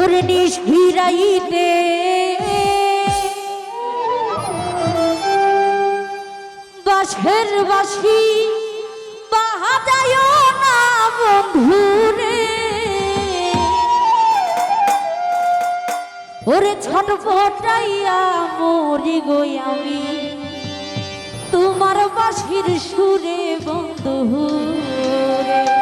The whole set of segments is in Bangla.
ওরে নিশ হিরাইতে বাসের বাসি বাহাদায় না বন্ধুরে। ওরে ছট ফটাইয়া মরি গই আমি। তোমার বাসির সুরে বন্ধু রে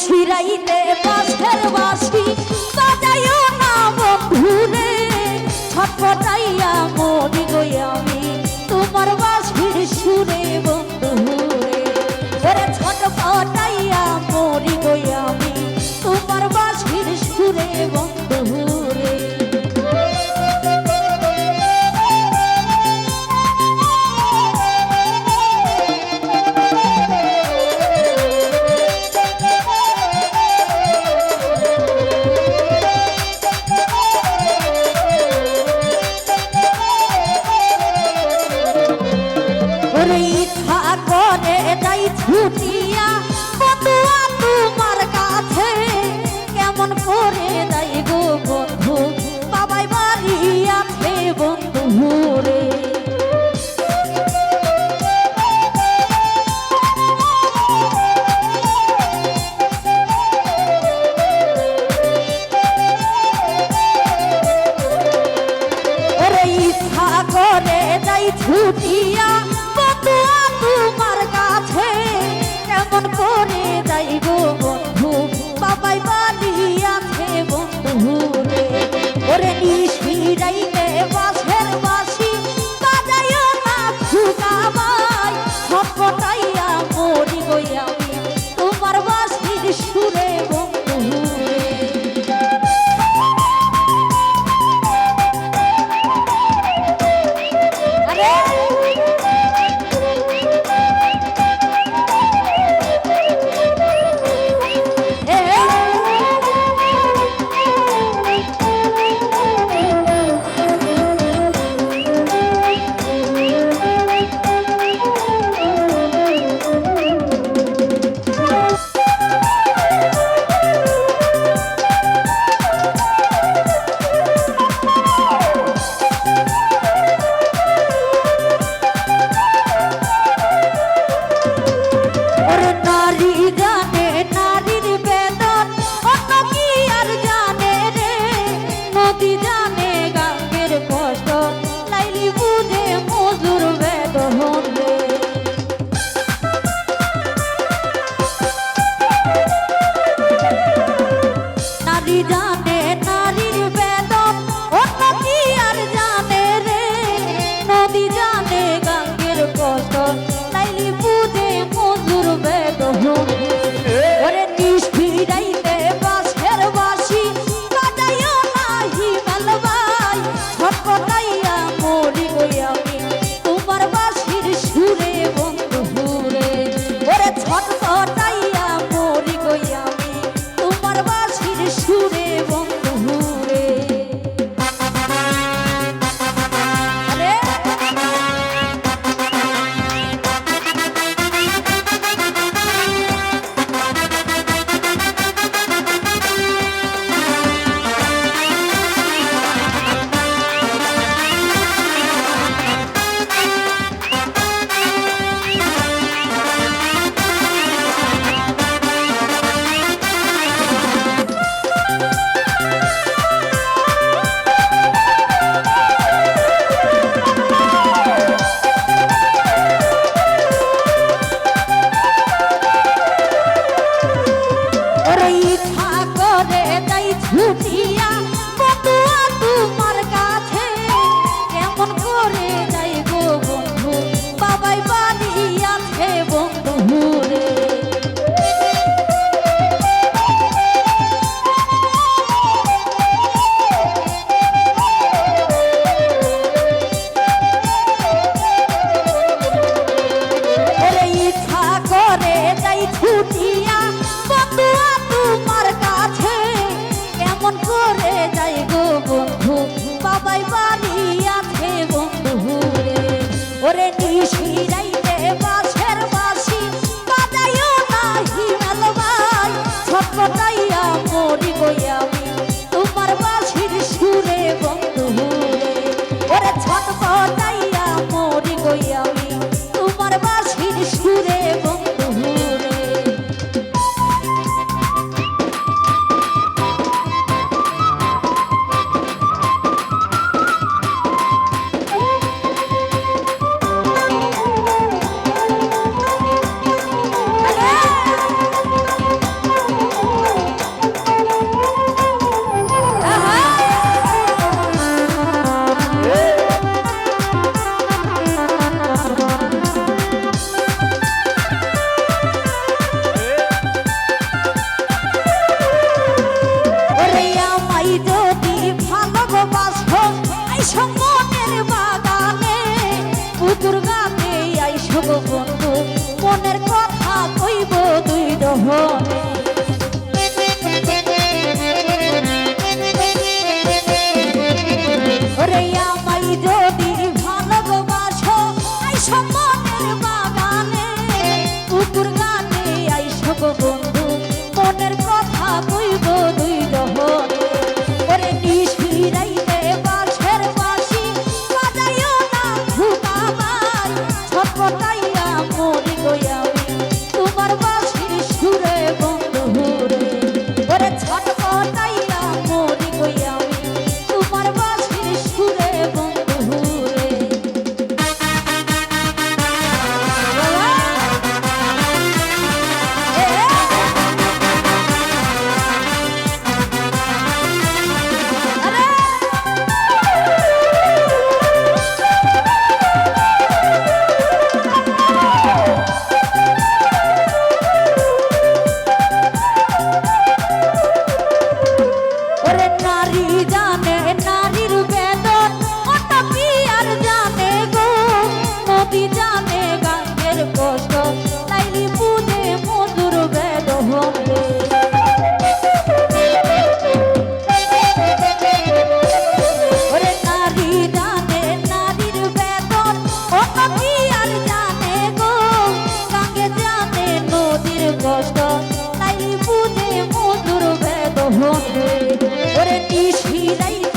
ফিরাইতে পার করে যাইব বন্ধু। বাবাই বালি আছে ওরে নিশ মরি গইয়া গো বন্ধু মনের কথা কইব দুই দহন। ওরে